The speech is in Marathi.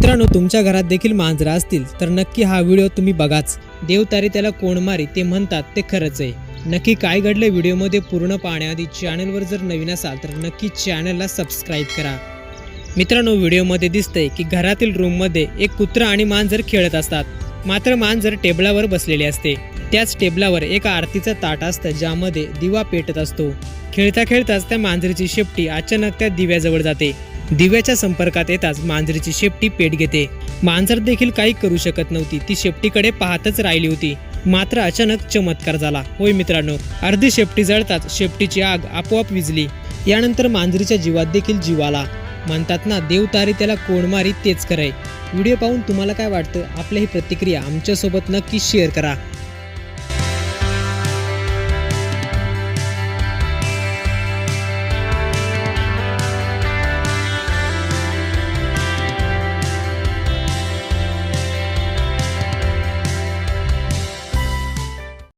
मित्रांनो तुमच्या घरात देखील मांजरा असतील तर नक्की हा व्हिडिओ तुम्ही बघाच. देवतारी त्याला कोण मारी ते म्हणतात ते खरंच आहे. नक्की काय घडलं व्हिडिओमध्ये पूर्ण पाहण्याआधी चॅनलवर जर नवीन असाल तर नक्की चॅनलला सबस्क्राईब करा. मित्रांनो व्हिडिओमध्ये दिसतंय की घरातील रूममध्ये एक कुत्रा आणि मांजर खेळत असतात. मात्र मांजर टेबलावर बसलेले असते. त्याच टेबलावर एक आरतीचं ताट असतं ज्यामध्ये दिवा पेटत असतो. खेळता खेळताच त्या मांजरीची शेपटी अचानक त्या दिव्याजवळ जाते. दिव्याच्या संपर्कात येताच मांजरीची शेपटी पेट घेते. मांजर देखील काही करू शकत नव्हती. ती शेपटीकडे पाहतच राहिली होती. मात्र अचानक चमत्कार झाला. होय मित्रांनो अर्धी शेपटी जळताच शेपटीची आग आपोआप विजली. यानंतर मांजरीच्या जीवात देखील जीव आला. म्हणतात ना देव तारी त्याला कोण मारी तेच कराय व्हिडिओ पाहून तुम्हाला काय वाटतं? आपली ही प्रतिक्रिया आमच्यासोबत नक्की शेअर करा.